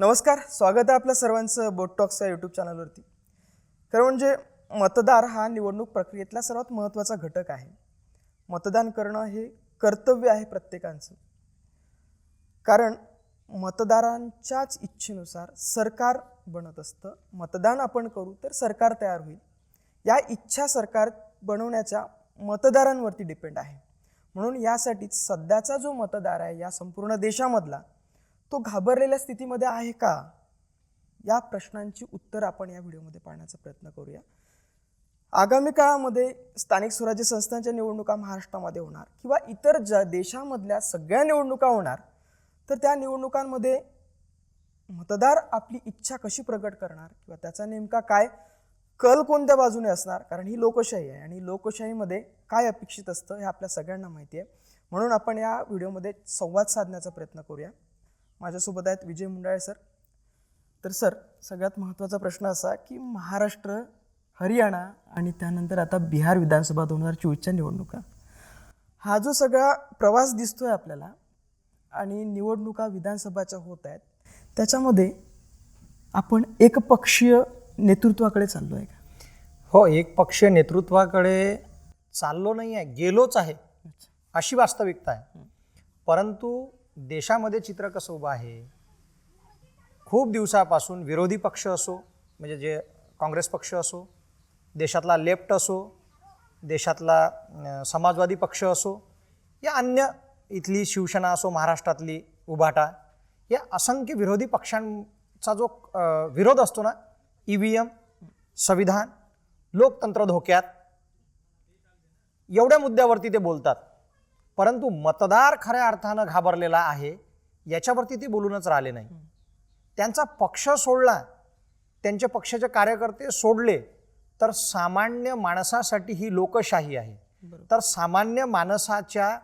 नमस्कार स्वागत आहे आपल्या सर्वांचं बोट टॉक्स या यूट्यूब चॅनलवरती खरं म्हणजे मतदार हा निवडणूक प्रक्रियेतला सर्वात महत्त्वाचा घटक आहे. मतदान करणं हे कर्तव्य आहे प्रत्येकाचं. कारण मतदारांच्याच इच्छेनुसार सरकार बनत असतं. मतदान आपण करू तर सरकार तयार होईल. या इच्छा सरकार बनवण्याच्या मतदारांवरती डिपेंड आहे. म्हणून यासाठीच सध्याचा जो मतदार आहे या संपूर्ण देशामधला तो घाबरलेल्या स्थितीमध्ये आहे का? या प्रश्नांची उत्तर आपण या व्हिडिओमध्ये पाहण्याचा प्रयत्न करूया. आगामी काळामध्ये स्थानिक स्वराज्य संस्थांच्या निवडणुका महाराष्ट्रामध्ये होणार किंवा इतर ज देशामधल्या सगळ्या निवडणुका होणार तर त्या निवडणुकांमध्ये मतदार आपली इच्छा कशी प्रकट करणार किंवा त्याचा नेमका काय कल कोणत्या बाजूने असणार? कारण ही लोकशाही आहे आणि लोकशाहीमध्ये काय अपेक्षित असतं हे आपल्या सगळ्यांना माहिती आहे. म्हणून आपण या व्हिडिओमध्ये संवाद साधण्याचा प्रयत्न करूया. माझ्यासोबत आहेत विजय मुंडाळे सर. तर सर सगळ्यात महत्त्वाचा प्रश्न असा की महाराष्ट्र हरियाणा आणि त्यानंतर आता बिहार विधानसभा दोन हजार चोवीसच्या निवडणुका. हा जो सगळा प्रवास दिसतोय आपल्याला आणि निवडणुका विधानसभाच्या होत आहेत त्याच्यामध्ये आपण एकपक्षीय नेतृत्वाकडे चाललो आहे का? हो एक पक्षीय नेतृत्वाकडे चाललो नाही आहे गेलोच आहे अशी वास्तविकता आहे. परंतु देशामध्ये चित्र कसं उभं आहे? खूप दिवसापासून विरोधी पक्ष असो म्हणजे जे काँग्रेस पक्ष असो देशातला लेफ्ट असो देशातला समाजवादी पक्ष असो या अन्य इथली शिवसेना असो महाराष्ट्रातली उभाटा या असंख्य विरोधी पक्षांचा जो विरोध असतो ना ई व्ही एम संविधान लोकतंत्र धोक्यात एवढ्या मुद्द्यावरती ते बोलतात. परंतु मतदार खऱ्या अर्थानं घाबरलेला आहे याच्यावरती ते बोलूनच राहिले नाही. त्यांचा पक्ष सोडला त्यांचे पक्षाचे कार्यकर्ते सोडले तर सामान्य माणसासाठी ही लोकशाही आहे. तर सामान्य माणसाच्या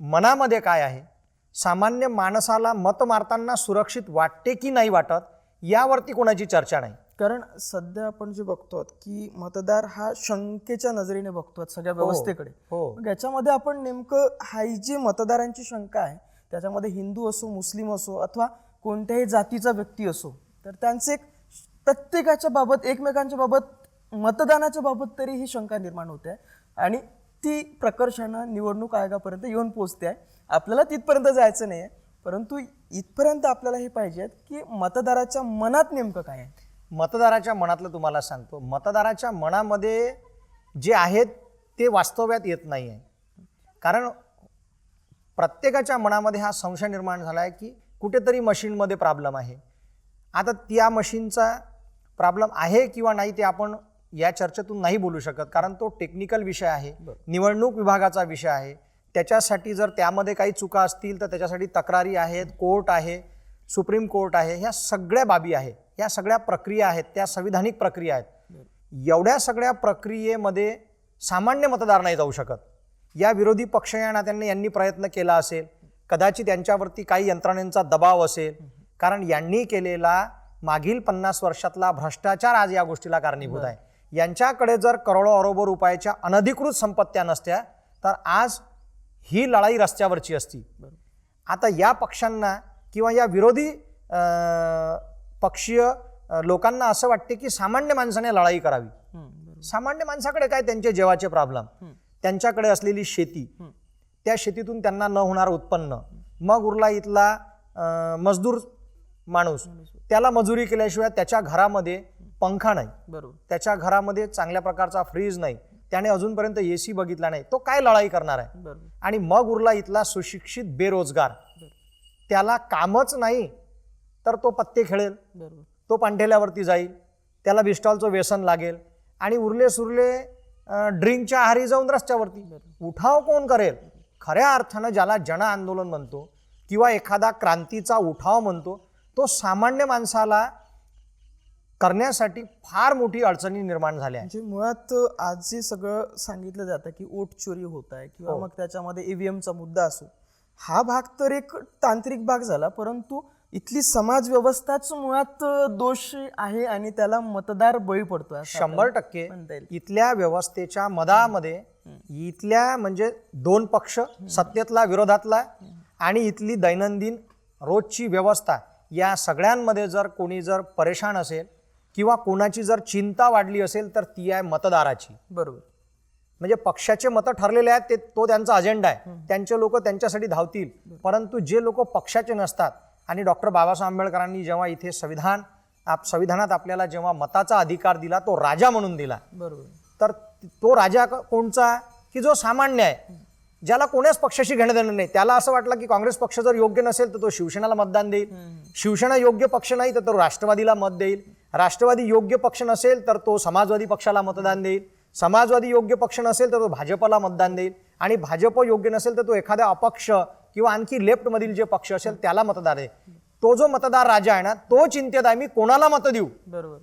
मनामध्ये काय आहे? सामान्य माणसाला मत मारताना सुरक्षित वाटते की नाही वाटत? यावरती कोणाची चर्चा नाही. कारण सध्या आपण जे बघतो की मतदार हा शंकेच्या नजरेने बघतो सगळ्या व्यवस्थेकडे. हो. याच्यामध्ये आपण नेमकं हाय जी मतदारांची शंका आहे त्याच्यामध्ये हिंदू असो मुस्लिम असो अथवा कोणत्याही जातीचा व्यक्ती असो तर त्यांचे एक प्रत्येकाच्या बाबत एकमेकांच्या बाबत मतदानाच्या बाबत तरी ही शंका निर्माण होते. आणि ती प्रकर्षानं निवडणूक आयोगापर्यंत येऊन पोचते आहे. आपल्याला तिथपर्यंत जायचं नाही आहे परंतु इथपर्यंत आपल्याला हे पाहिजे की मतदाराच्या मनात नेमकं काय आहे? मतदाराच्या मनातलं तुम्हाला सांगतो. मतदाराच्या मनामध्ये जे आहेत ते वास्तव्यात येत नाही आहे कारण प्रत्येकाच्या मनामध्ये हा संशय निर्माण झाला आहे की कुठेतरी मशीनमध्ये प्रॉब्लेम आहे. आता त्या मशीनचा प्रॉब्लेम आहे किंवा नाही ते आपण या चर्चेतून नाही बोलू शकत. कारण तो टेक्निकल विषय आहे. निवडणूक विभागाचा विषय आहे. त्याच्यासाठी जर त्यामध्ये काही चुका असतील तर त्याच्यासाठी तक्रारी आहेत कोर्ट आहे सुप्रीम कोर्ट आहे ह्या सगळ्या बाबी आहे ह्या सगळ्या प्रक्रिया आहेत त्या संविधानिक प्रक्रिया आहेत. एवढ्या सगळ्या प्रक्रियेमध्ये सामान्य मतदार नाही जाऊ शकत. या विरोधी पक्ष या नात्याने यांनी प्रयत्न केला असेल कदाचित यांच्यावरती काही यंत्रणेचा दबाव असेल कारण यांनी केलेला मागील पन्नास वर्षातला भ्रष्टाचार आज या गोष्टीला कारणीभूत आहे. यांच्याकडे जर करोडो अरोबो रुपयाच्या अनधिकृत संपत्त्या नसत्या तर आज ही लढाई रस्त्यावरची असती. आता या पक्षांना किंवा या विरोधी पक्षीय लोकांना असं वाटते की सामान्य माणसाने लढाई करावी. सामान्य माणसाकडे काय त्यांचे जेवाचे प्रॉब्लेम त्यांच्याकडे असलेली शेती. त्या शेतीतून त्यांना न होणार उत्पन्न. मग उरला इथला मजदूर माणूस. त्याला मजुरी केल्याशिवाय त्याच्या घरामध्ये पंखा नाही. बरोबर. त्याच्या घरामध्ये चांगल्या प्रकारचा फ्रीज नाही. त्याने अजूनपर्यंत ए सी बघितला नाही. तो काय लढाई करणार आहे? आणि मग उरला इथला सुशिक्षित बेरोजगार. त्याला कामच नाही. तर तो पत्ते खेळेल. बरोबर. तो पांढेल्यावरती जाईल. त्याला बिस्टॉलचं व्यसन लागेल. आणि उरले सुरले ड्रिंकच्या आहारी जाऊन रस्त्यावरती. उठाव कोण करेल? खऱ्या अर्थानं ज्याला जन आंदोलन म्हणतो किंवा एखादा क्रांतीचा उठाव म्हणतो तो सामान्य माणसाला करण्यासाठी फार मोठी अडचणी निर्माण झाल्या. म्हणजे मुळात आज जे सगळं सांगितलं जातं की ओट चोरी होत आहे किंवा मग त्याच्यामध्ये ईव्हीएमचा मुद्दा असो हा भाग तर एक तांत्रिक भाग झाला परंतु इथली समाज व्यवस्थाच मुळात दोष आहे आणि त्याला मतदार बळी पडतोय असं शंभर टक्के. इथल्या व्यवस्थेच्या मधामध्ये इथल्या म्हणजे दोन पक्ष सत्तेतला विरोधातला आणि इथली दैनंदिन रोजची व्यवस्था या सगळ्यांमध्ये जर कोणी जर परेशान असेल किंवा कोणाची जर चिंता वाढली असेल तर ती आहे मतदाराची. बरोबर. म्हणजे पक्षाचे मतं ठरलेले आहेत ते तो त्यांचा अजेंडा आहे. त्यांचे लोक त्यांच्यासाठी धावतील. परंतु जे लोक पक्षाचे नसतात आणि डॉक्टर बाबासाहेब आंबेडकरांनी जेव्हा इथे संविधान आप संविधानात आपल्याला जेव्हा मताचा अधिकार दिला तो राजा म्हणून दिला. बरोबर. तर तो राजा कोणचा? की जो सामान्य आहे ज्याला कोण्याच पक्षाशी घेणं देणं नाही. त्याला असं वाटलं की काँग्रेस पक्ष जर योग्य नसेल तर तो शिवसेनेला मतदान देईल. शिवसेना योग्य पक्ष नाही तर तो राष्ट्रवादीला मत देईल. राष्ट्रवादी योग्य पक्ष नसेल तर तो समाजवादी पक्षाला मतदान देईल. समाजवादी योग्य पक्ष नसेल तर तो भाजपला मतदान देईल. आणि भाजप योग्य नसेल तर तो एखाद्या अपक्ष किंवा आणखी लेफ्टमधील जे पक्ष असेल त्याला मतदार आहे. तो जो मतदार राजा आहे ना तो चिंतेत आहे मी कोणाला मतं देऊ? बरोबर.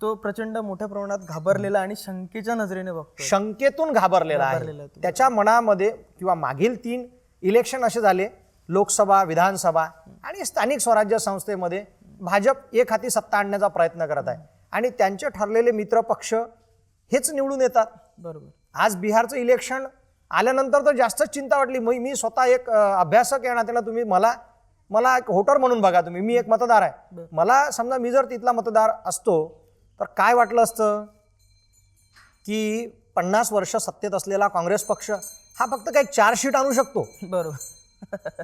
तो प्रचंड मोठ्या प्रमाणात घाबरलेला आणि शंकेच्या नजरेने बघतो शंकेतून घाबरलेला आहे. त्याच्या मनामध्ये किंवा मागील तीन इलेक्शन असे झाले लोकसभा विधानसभा आणि स्थानिक स्वराज्य संस्थेमध्ये भाजप एक हाती सत्ता आणण्याचा प्रयत्न करत आहे. आणि त्यांचे ठरलेले मित्र पक्ष हेच निवडून येतात. बरोबर. आज बिहारचं इलेक्शन आल्यानंतर तर जास्तच चिंता वाटली. मी मी स्वतः एक अभ्यासक या नात्यानं तुम्ही मला मला एक व्होटर म्हणून बघा तुम्ही. मी एक मतदार आहे. मला समजा मी जर तिथला मतदार असतो तर काय वाटलं असतं? की पन्नास वर्ष सत्तेत असलेला काँग्रेस पक्ष हा फक्त काही चार शीट आणू शकतो. बरोबर.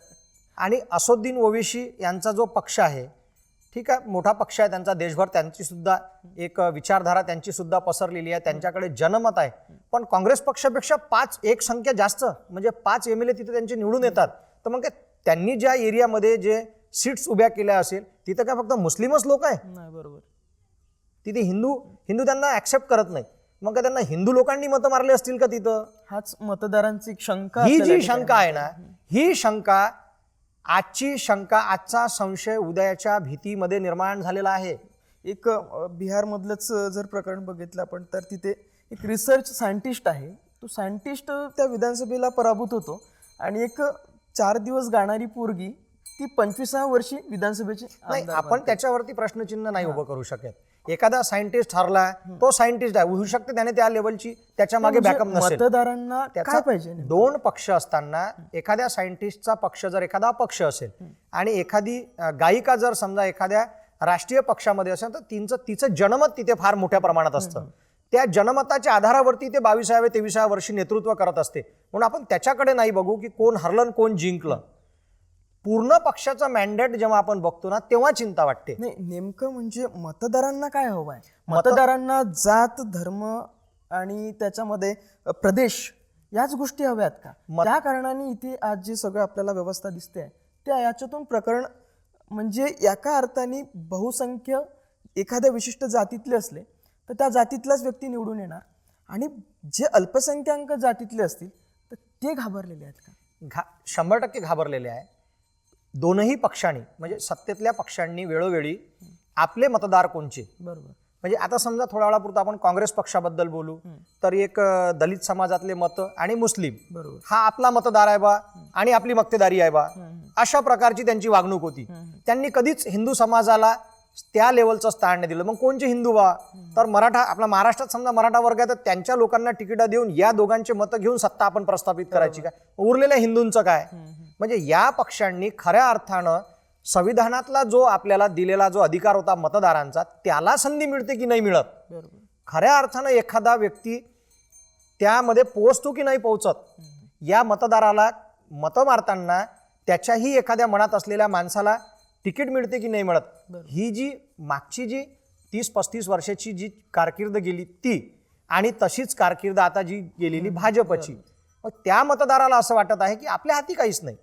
आणि असोद्दीन ओवेशी यांचा जो पक्ष आहे ठीक आहे मोठा पक्ष आहे त्यांचा देशभर त्यांची सुद्धा एक विचारधारा त्यांची सुद्धा पसरलेली आहे त्यांच्याकडे जनमत आहे. पण काँग्रेस पक्षापेक्षा पाच एक संख्या जास्त म्हणजे पाच एम एल ए तिथे त्यांचे निवडून येतात. तर मग काय त्यांनी ज्या एरियामध्ये जे सीट्स उभ्या केल्या असेल तिथं काय फक्त मुस्लिमच लोक आहे? नाही बरोबर. तिथे हिंदू हिंदू त्यांना ऍक्सेप्ट करत नाही मग काय त्यांना हिंदू लोकांनी मतं मारले असतील का तिथं? हाच मतदारांची शंका ही आपल्याला जी ठिकाणी शंका आहे ना ही शंका आजची शंका आजचा संशय उदयाच्या भीतीमध्ये निर्माण झालेला आहे. एक बिहारमधलंच जर प्रकरण बघितलं आपण तर तिथे एक रिसर्च सायंटिस्ट आहे. तो सायंटिस्ट त्या विधानसभेला पराभूत होतो. आणि एक चार दिवस गाणारी पोरगी ती पंचवीसव्या वर्षी विधानसभेची नाही आमदार आपण त्याच्यावरती प्रश्नचिन्ह नाही उभं करू शकत. एखादा सायंटिस्ट ठरला तो सायंटिस्ट आहे. होऊ शकते त्याने त्या लेवलची त्याच्यामागे म्हणजे बॅकअप नसेल. मतदारांना त्याचा काय पाहिजे नेमकं? दोन पक्ष असताना एखाद्या सायंटिस्टचा पक्ष जर एखादा पक्ष असेल आणि एखादी अ, गायिका जर समजा एखाद्या राष्ट्रीय पक्षामध्ये असेल तर तिचं तिचं जनमत तिथे फार मोठ्या प्रमाणात असतं. त्या जनमताच्या आधारावरती ते बावीसाव्या तेविसाव्या वर्षी नेतृत्व करत असते. म्हणून आपण त्याच्याकडे नाही बघू की कोण हरलं आणि कोण जिंकलं. पूर्ण पक्षाचं मॅन्डेट जेव्हा आपण बघतो ना तेव्हा चिंता वाटते. नाही नेमकं म्हणजे मतदारांना काय हवं आहे? मतदारांना जात धर्म आणि त्याच्यामध्ये प्रदेश याच गोष्टी हव्यात का? त्या कारणाने इथे आज जे सगळं आपल्याला व्यवस्था दिसते त्या याच्यातून प्रकरण म्हणजे एका अर्थाने बहुसंख्य एखाद्या विशिष्ट जातीतले असले तर त्या जातीतलाच व्यक्ती निवडून येणार. आणि जे अल्पसंख्याक जातीतले असतील तर ते घाबरलेले आहेत का? घा शंभर टक्के घाबरलेले आहे. दोनही पक्षांनी म्हणजे सत्तेतल्या पक्षांनी वेळोवेळी आपले मतदार कोणचे? बरोबर. म्हणजे आता समजा थोड्या वेळापुरतं आपण काँग्रेस पक्षाबद्दल बोलू तर एक दलित समाजातले मतं आणि मुस्लिम. बरोबर. हा आपला मतदार आहे बा आणि आपली मक्तेदारी आहे बा. अशा प्रकारची त्यांची वागणूक होती. त्यांनी कधीच हिंदू समाजाला त्या लेवलचं स्थान नाही दिलं. मग कोणचे हिंदू बा? तर मराठा आपला महाराष्ट्रात समजा मराठा वर्ग आहे तर त्यांच्या लोकांना तिकीटा देऊन या दोघांचे मतं घेऊन सत्ता आपण प्रस्थापित करायची काय? उरलेल्या हिंदूंचं काय? म्हणजे या पक्षांनी खऱ्या अर्थानं संविधानातला जो आपल्याला दिलेला जो अधिकार होता मतदारांचा त्याला संधी मिळते की नाही मिळत? खऱ्या अर्थानं एखादा व्यक्ती त्यामध्ये पोहोचतो की नाही पोहोचत? या मतदाराला मतं मारताना त्याच्याही एखाद्या मनात असलेल्या माणसाला तिकीट मिळते की नाही मिळत? ही जी मागची जी तीस पस्तीस वर्षाची जी कारकीर्द गेली ती आणि तशीच कारकीर्द आता जी गेलेली भाजपची मग त्या मतदाराला असं वाटत आहे की आपल्या हाती काहीच नाही.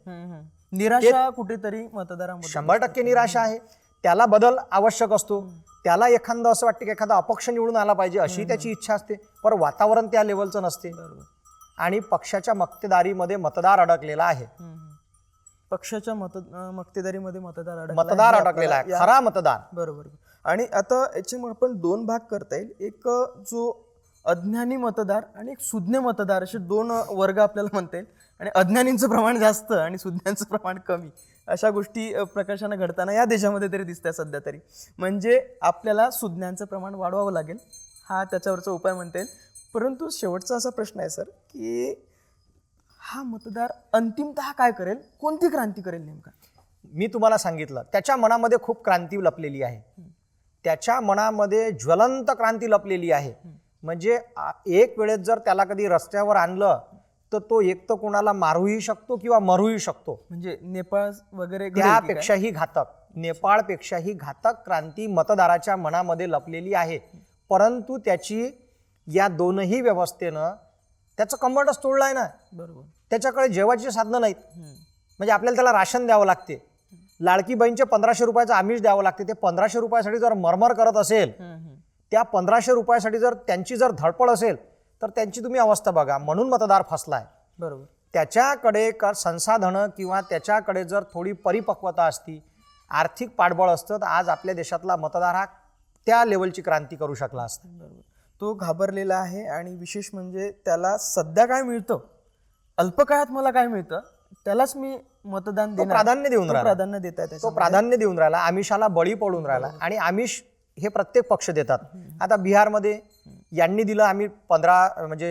निराशा कुठेतरी मतदारामध्ये शंभर टक्के निराशा आहे. त्याला बदल आवश्यक असतो. त्याला एखादं असं वाटतं की एखादा अपक्ष निवडून आला पाहिजे अशी त्याची इच्छा असते. पण वातावरण त्या लेवलचं नसते. आणि पक्षाच्या मक्तेदारीमध्ये मतदार अडकलेला आहे. पक्षाच्या मत मक्तेदारीमध्ये मतदार मतदार अडकलेला आहे. खरा मतदार. बरोबर. आणि आता याच्यामुळे आपण दोन भाग करता येईल. एक जो अज्ञानी मतदार आणि एक सुज्ञ मतदार असे दोन वर्ग आपल्याला म्हणता येईल. आणि अज्ञानींचं प्रमाण जास्त आणि सुज्ञांचं प्रमाण कमी. अशा गोष्टी अं, प्रकर्षानं घडताना या देशामध्ये तरी दिसत्या सध्या तरी. म्हणजे आपल्याला सुज्ञांचं प्रमाण वाढवावं लागेल हा त्याच्यावरचा उपाय म्हणता येईल. परंतु शेवटचा असा प्रश्न आहे सर की हा मतदार अंतिमतः काय करेल? कोणती क्रांती करेल नेमका? मी तुम्हाला सांगितलं त्याच्या मनामध्ये खूप क्रांती लपलेली आहे. त्याच्या मनामध्ये ज्वलंत क्रांती लपलेली आहे. म्हणजे एक वेळेस जर त्याला कधी रस्त्यावर आणलं तर तो एक तर कोणाला मारूही शकतो किंवा मरूही शकतो. म्हणजे नेपाळ वगैरे? त्यापेक्षाही घातक नेपाळपेक्षाही घातक क्रांती मतदाराच्या मनामध्ये लपलेली आहे. परंतु त्याची या दोनही व्यवस्थेनं त्याचं कंबरटच तोडलाय ना. बरोबर. त्याच्याकडे जेवायची साधनं नाहीत. म्हणजे आपल्याला त्याला राशन द्यावं लागते. लाडकी बहीणचे पंधराशे रुपयाचं आमिष द्यावं लागते. ते पंधराशे रुपयासाठी जर मरमर करत असेल. त्या पंधराशे रुपयासाठी जर त्यांची जर धडपड असेल तर त्यांची तुम्ही अवस्था बघा. म्हणून मतदार फसलाय. बरोबर. त्याच्याकडे का संसाधनं किंवा त्याच्याकडे जर थोडी परिपक्वता असती आर्थिक पाठबळ असतं तर आज आपल्या देशातला मतदार हा त्या लेवलची क्रांती करू शकला असता. बरोबर. तो घाबरलेला आहे आणि विशेष म्हणजे त्याला सध्या काय मिळतं? अल्पकाळात मला काय मिळतं? त्यालाच मी मतदान प्राधान्य देऊन प्राधान्य देत आहे तो प्राधान्य देऊन राहिला. आमिषाला बळी पडून राहिला. आणि आमिष हे प्रत्येक पक्ष देतात. आता बिहारमध्ये यांनी दिलं आम्ही पंधरा म्हणजे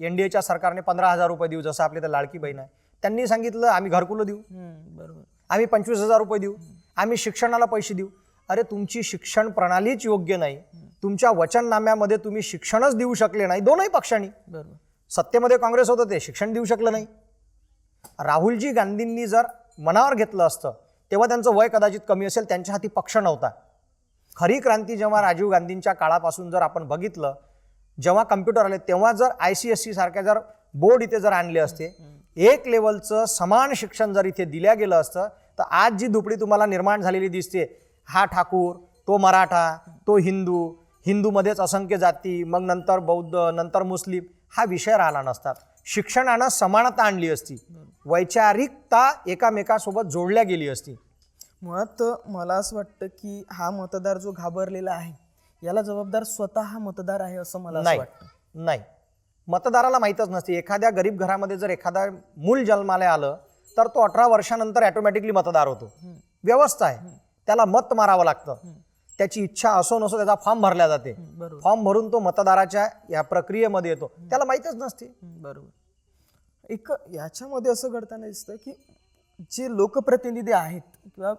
एनडीएच्या सरकारने पंधरा हजार रुपये देऊ जसं आपल्या इथं लाडकी बहीण आहे. त्यांनी सांगितलं आम्ही घरकुलं देऊ. बरोबर. आम्ही पंचवीस हजार रुपये देऊ. आम्ही शिक्षणाला पैसे देऊ. अरे तुमची शिक्षण प्रणालीच योग्य नाही. तुमच्या वचननाम्यामध्ये तुम्ही शिक्षणच देऊ शकले नाही दोनही पक्षांनी. बरोबर. सत्तेमध्ये काँग्रेस होतं ते शिक्षण देऊ शकलं नाही. राहुलजी गांधींनी जर मनावर घेतलं असतं तेव्हा त्यांचं वय कदाचित कमी असेल त्यांच्या हाती पक्ष नव्हता. खरी क्रांती जेव्हा राजीव गांधींच्या काळापासून जर आपण बघितलं जेव्हा कम्प्युटर आले तेव्हा जर आय सी एस सी सारख्या जर बोर्ड इथे जर आणले असते एक लेवलचं समान शिक्षण जर इथे दिल्या गेलं असतं तर आज जी दुपडी तुम्हाला निर्माण झालेली दिसते हा ठाकूर तो मराठा तो हिंदू हिंदूमध्येच असंख्य जाती मग नंतर बौद्ध नंतर मुस्लिम हा विषय राहिला नसतात. शिक्षणानं समानता आणली असती. वैचारिकता एकामेकासोबत जोडल्या गेली असती. मुळात मला असं वाटतं की हा मतदार जो घाबरलेला आहे याला जबाबदार स्वतः हा मतदार आहे असं मला असं नाही वाटतं. नाही. मतदाराला माहीतच नसते. एखाद्या गरीब घरामध्ये जर एखादा मूल जन्माला आलं तर तो अठरा वर्षानंतर ऑटोमॅटिकली मतदार होतो. व्यवस्था आहे. त्याला मत मारावं लागतं. त्याची इच्छा असो नसो त्याचा फॉर्म भरला जाते. बरोबर. फॉर्म भरून तो मतदाराच्या या प्रक्रियेमध्ये येतो. त्याला माहीतच नसते. बरोबर. एक याच्यामध्ये असं घडताना दिसतं की जे लोकप्रतिनिधी आहेत किंवा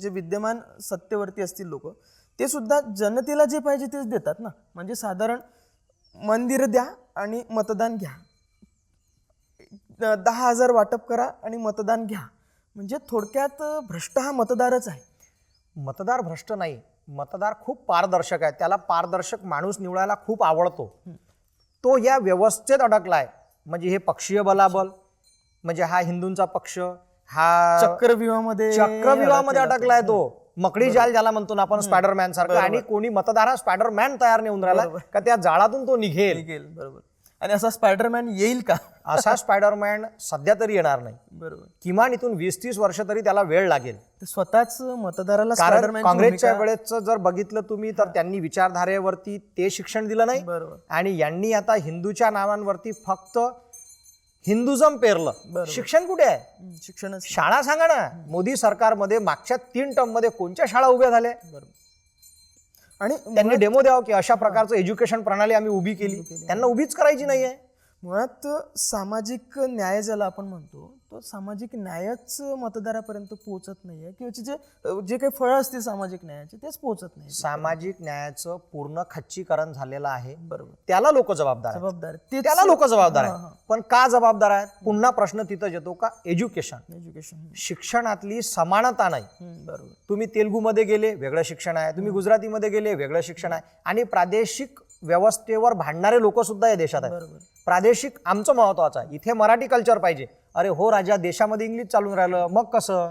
जे विद्यमान सत्तेवरती असतील लोक ते सुद्धा जनतेला जे पाहिजे तेच देतात ना. म्हणजे साधारण मंदिर द्या आणि मतदान घ्या. दहा हजार वाटप करा आणि मतदान घ्या. म्हणजे थोडक्यात भ्रष्ट हा मतदारच आहे. मतदार भ्रष्ट नाही. मतदार खूप पारदर्शक आहे. त्याला पारदर्शक माणूस निवडायला खूप आवडतो. तो या व्यवस्थेत अडकलाय. म्हणजे हे पक्षीय बलाबल म्हणजे हा हिंदूंचा पक्ष हा चक्रव्यूहामध्ये चक्रव्यूहामध्ये अडकलाय तो. मकडी जाल ज्याला म्हणतो ना आपण स्पायडरमॅन सारखं आणि कोणी मतदार हा स्पायडरमॅन तयार नेऊन राहिला का त्या जाळातून तो निघेल. निघेल बरोबर. आणि असा स्पायडरमॅन येईल का? असा स्पायडरमॅन सध्या तरी येणार नाही. बरोबर. किमान इथून वीस तीस वर्ष तरी त्याला वेळ लागेल. स्वतःच मतदाराला कारण काँग्रेसच्या वेळेचं जर बघितलं तुम्ही तर त्यांनी विचारधारेवरती ते शिक्षण दिलं नाही. बरोबर. आणि यांनी आता हिंदूच्या नावांवरती फक्त हिंदुझम पेरलं. शिक्षण कुठे आहे? हम्म, शिक्षणच शाळा सांगा ना. मोदी सरकारमध्ये मागच्या तीन टर्ममध्ये कोणत्या शाळा उभ्या झाल्या? आणि त्यांनी डेमो द्यावं की अशा प्रकारचं एज्युकेशन प्रणाली आम्ही उभी केली. त्यांना उभीच करायची नाहीये. मुळात सामाजिक न्याय ज्याला आपण म्हणतो तो सामाजिक न्यायच मतदारापर्यंत पोहोचत नाहीये. किंवा जे जे काही फळं असतील सामाजिक न्यायाचे तेच पोहोचत नाही सामाजिक न्यायाचं पूर्ण खच्चीकरण झालेलं आहे. बरोबर. त्याला लोक जबाबदार जबाबदार ते त्याला लोक जबाबदार आहेत. पण का जबाबदार आहेत? पुन्हा प्रश्न तिथं येतो का? एज्युकेशन एज्युकेशन शिक्षणातली समानता नाही. बरोबर. तुम्ही तेलुगूमध्ये गेले वेगळं शिक्षण आहे. तुम्ही गुजरातीमध्ये गेले वेगळं शिक्षण आहे. आणि प्रादेशिक व्यवस्थेवर भांडणारे लोक सुद्धा या देशात आहेत. बरोबर. प्रादेशिक आमचं महत्वाचं आहे. इथे मराठी कल्चर पाहिजे. अरे हो राजा देशामध्ये इंग्लिश चालून राहिलं मग कसं?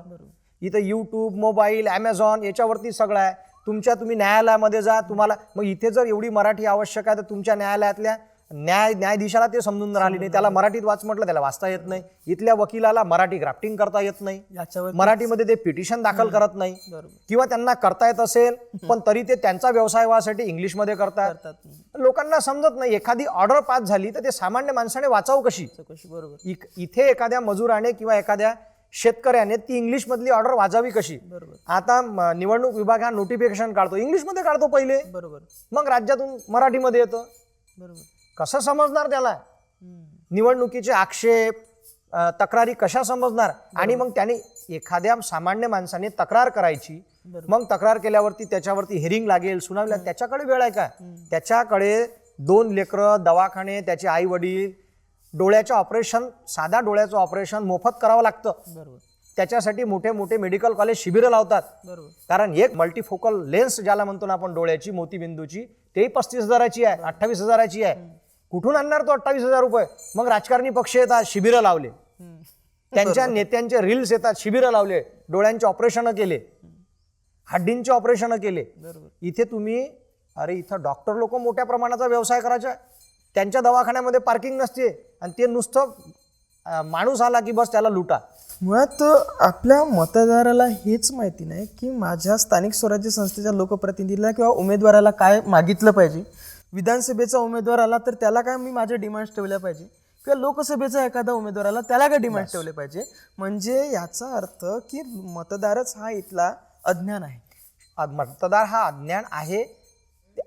इथं यूट्यूब मोबाईल ॲमेझॉन याच्यावरती सगळं आहे. तुमच्या तुम्ही न्यायालयामध्ये जा तुम्हाला मग इथे जर एवढी मराठी आवश्यक आहे तर तुमच्या न्यायालयातल्या न्याय न्यायाधीशाला ते समजून राहिली नाही. त्याला मराठीत वाच म्हटलं त्याला वाचता येत नाही. इथल्या वकिलाला मराठी ग्राफ्टिंग करता येत नाही. मराठीमध्ये ते पिटिशन दाखल करत नाही. बरोबर. किंवा त्यांना करता येत असेल पण तरी ते त्यांचा व्यवसाय व्हासाठी इंग्लिशमध्ये करतात. लोकांना समजत नाही. एखादी ऑर्डर पास झाली तर ते सामान्य माणसाने वाचावं कशी? कशी? बरोबर. इथे एखाद्या मजुराने किंवा एखाद्या शेतकऱ्याने ती इंग्लिश मधली ऑर्डर वाजावी कशी? बरोबर. आता निवडणूक विभाग हा नोटिफिकेशन काढतो. इंग्लिशमध्ये काढतो पहिले. बरोबर. मग राज्यातून मराठीमध्ये येतं. बरोबर. कसं समजणार त्याला. निवडणुकीचे आक्षेप तक्रारी कशा समजणार? आणि मग त्याने एखाद्या सामान्य माणसाने तक्रार करायची. मग तक्रार केल्यावरती त्याच्यावरती हेरिंग लागेल सुनावल्या त्याच्याकडे वेळ आहे का? त्याच्याकडे दोन लेकरं दवाखाने त्याचे आई वडील डोळ्याचं ऑपरेशन साधा डोळ्याचं ऑपरेशन मोफत करावं लागतं. बरोबर. त्याच्यासाठी मोठे मोठे मेडिकल कॉलेज शिबिरं लावतात. बरोबर. कारण एक मल्टीफोकल लेन्स ज्याला म्हणतो ना आपण डोळ्याची मोतीबिंदूची तेही पस्तीस हजाराची आहे अठ्ठावीस हजाराची आहे. कुठून आणणार तो अठ्ठावीस हजार रुपये? मग राजकारणी पक्ष येतात शिबिरं लावले. त्यांच्या नेत्यांचे रील्स येतात शिबिरं लावले. डोळ्यांचे ऑपरेशन केले. हड्डींचे ऑपरेशन केले. इथे तुम्ही अरे इथं डॉक्टर लोक मोठ्या प्रमाणाचा व्यवसाय करायचा. त्यांच्या दवाखान्यामध्ये पार्किंग नसते. आणि ते नुसतं माणूस आला की बस त्याला लुटा. मुळात आपल्या मतदाराला हेच माहिती नाही की माझ्या स्थानिक स्वराज्य संस्थेच्या लोकप्रतिनिधीला किंवा उमेदवाराला काय मागितलं पाहिजे. विधानसभेचा उमेदवार आला तर त्याला काय मी माझ्या डिमांड्स ठेवल्या पाहिजे? किंवा लोकसभेचा एखादा उमेदवार आला त्याला काय डिमांड ठेवले पाहिजे? म्हणजे याचा अर्थ की मतदारच हा इथला अज्ञान आहे. मतदार हा अज्ञान आहे.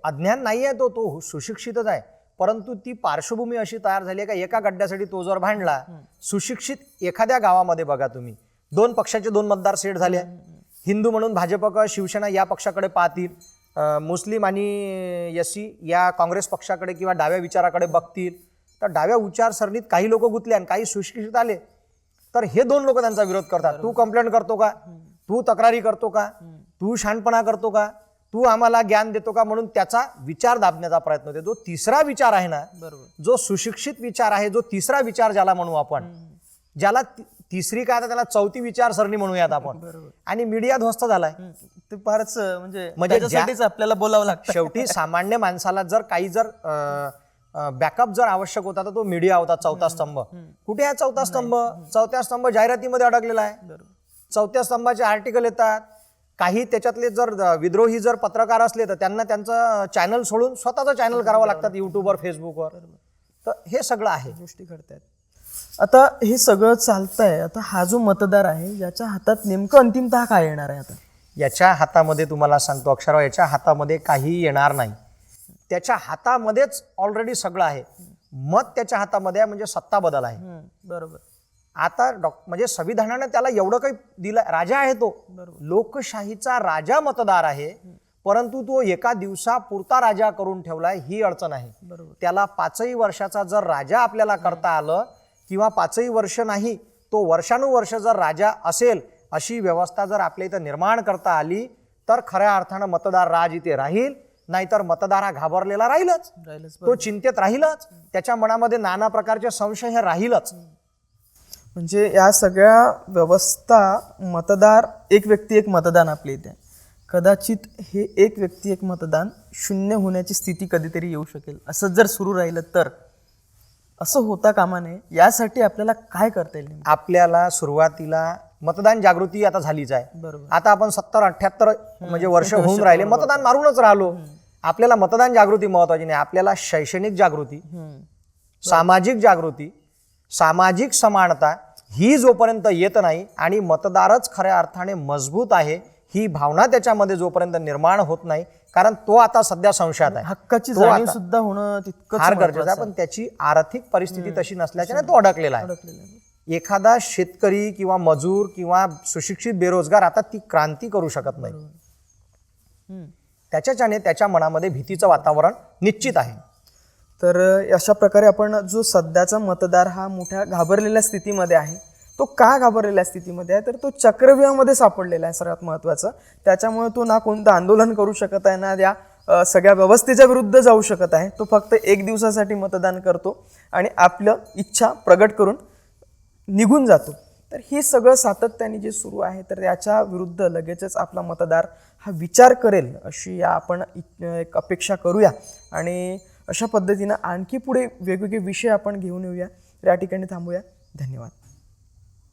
अज्ञान नाही आहे तो तो सुशिक्षितच आहे. परंतु ती पार्श्वभूमी अशी तयार झाली आहे का एका गड्ड्यासाठी तो जर भांडला सुशिक्षित एखाद्या गावामध्ये बघा तुम्ही. दोन पक्षाचे दोन मतदार सेट झाले. हिंदू म्हणून भाजप क शिवसेना या पक्षाकडे पाहतील. मुस्लिम आणि एस सी या काँग्रेस पक्षाकडे किंवा डाव्या विचाराकडे बघतील तर डाव्या विचारसरणीत काही लोक गुंतले आणि काही सुशिक्षित आले तर हे दोन लोक त्यांचा विरोध करतात. तू कंप्लेंट करतो का? तू तक्रारी करतो का? तू शहाणपणा करतो का? तू आम्हाला ज्ञान देतो का? म्हणून त्याचा विचार दाबण्याचा प्रयत्न होते. जो तिसरा विचार आहे ना बरोबर. जो सुशिक्षित विचार आहे जो तिसरा विचार ज्याला म्हणू आपण ज्याला तिसरी काय त्याला चौथी विचारसरणी म्हणूयात आपण. आणि मीडिया ध्वस्त झालाय. ते फारच म्हणजे म्हणजे त्याच्यासाठीच आपल्याला बोलावं लागतं. शेवटी सामान्य माणसाला जर काही जर बॅकअप जर आवश्यक होता तर तो मीडिया होता चौथा स्तंभ. कुठे आहे चौथा स्तंभ? चौथ्या स्तंभ जाहिरातीमध्ये अडकलेला आहे. चौथ्या स्तंभाचे आर्टिकल येतात. काही त्याच्यातले जर विद्रोही जर पत्रकार असले तर त्यांना त्यांचं चॅनल सोडून स्वतःचं चॅनल करावं लागतात युट्यूबवर फेसबुकवर तर हे सगळं आहे. गोष्टी घडतायत. आता हे सगळं चालतंय. आता हा जो मतदार आहे याच्या हातात नेमकं अंतिमतः काय येणार आहे आता? याच्या हातामध्ये तुम्हाला सांगतो अक्षरराव याच्या हातामध्ये काही येणार नाही. त्याच्या हातामध्येच ऑलरेडी सगळं आहे. मत त्याच्या हातामध्ये आहे म्हणजे सत्ता बदल आहे. बरोबर. आता डॉ म्हणजे संविधानाने त्याला एवढं काही दिलं राजा आहे तो. लोकशाहीचा राजा मतदार आहे परंतु तो एका दिवसापुरता राजा करून ठेवलाय ही अडचण आहे. बरोबर. त्याला पाचही वर्षाचा जर राजा आपल्याला करता आलं किंवा पाचही वर्ष नाही तो वर्षानुवर्ष जर राजा असेल अशी व्यवस्था जर आपल्या इथं निर्माण करता आली तर खऱ्या अर्थानं मतदार राज इथे राहील नाहीतर मतदार हा घाबरलेला राहीलच. राहिलंच तो चिंतेत राहीलच. त्याच्या मनामध्ये नाना प्रकारचे संशय हे राहीलच. म्हणजे या सगळ्या व्यवस्था मतदार एक व्यक्ती एक मतदान आपल्या इथे. कदाचित हे एक व्यक्ती एक मतदान शून्य होण्याची स्थिती कधीतरी येऊ शकेल. असं जर सुरू राहिलं तर. असं होता कामा नये. यासाठी आपल्याला काय करता येईल? आपल्याला सुरुवातीला मतदान जागृती आता झालीच आहे. आता आपण सत्तर अठ्याहत्तर म्हणजे वर्ष होऊन राहिले मतदान मारूनच राहिलो. आपल्याला मतदान जागृती महत्वाची नाही. आपल्याला शैक्षणिक जागृती. सामाजिक जागृती सामाजिक समानता ही जोपर्यंत येत नाही आणि मतदारच खऱ्या अर्थाने मजबूत आहे ही भावना त्याच्यामध्ये जोपर्यंत निर्माण होत नाही कारण तो आता सध्या संशयात आहे. हक्काची जाणीव सुद्धा होणं फार गरजेचं आहे. पण त्याची आर्थिक परिस्थिती तशी नसल्याच्याने तो अडकलेलं आहे. एखादा शेतकरी किंवा मजूर किंवा सुशिक्षित बेरोजगार आता ती क्रांती करू शकत नाही. त्याच्याच्याने त्याच्या मनामध्ये भीतीचं वातावरण निश्चित आहे. तर अशा प्रकारे आपण जो सध्याचा मतदार हा मोठ्या घाबरलेल्या स्थितीमध्ये आहे तो का घाबरलेल्या स्थितीमध्ये आहे? तर तो चक्रव्यूहामध्ये सापडलेला आहे सर्वात महत्त्वाचं. त्याच्यामुळे तो ना कोणतं आंदोलन करू शकत आहे ना या सगळ्या व्यवस्थेच्या विरुद्ध जाऊ शकत आहे. तो फक्त एक दिवसासाठी मतदान करतो आणि आपलं इच्छा प्रगट करून निघून जातो. तर हे सगळं सातत्याने जे सुरू आहे तर याच्या विरुद्ध लगेचच आपला मतदार हा विचार करेल अशी या आपण इ- एक अपेक्षा करूया. आणि अशा पद्धतीनं आणखी पुढे वेगवेगळे विषय आपण घेऊन येऊया. तर या ठिकाणी थांबूया. धन्यवाद.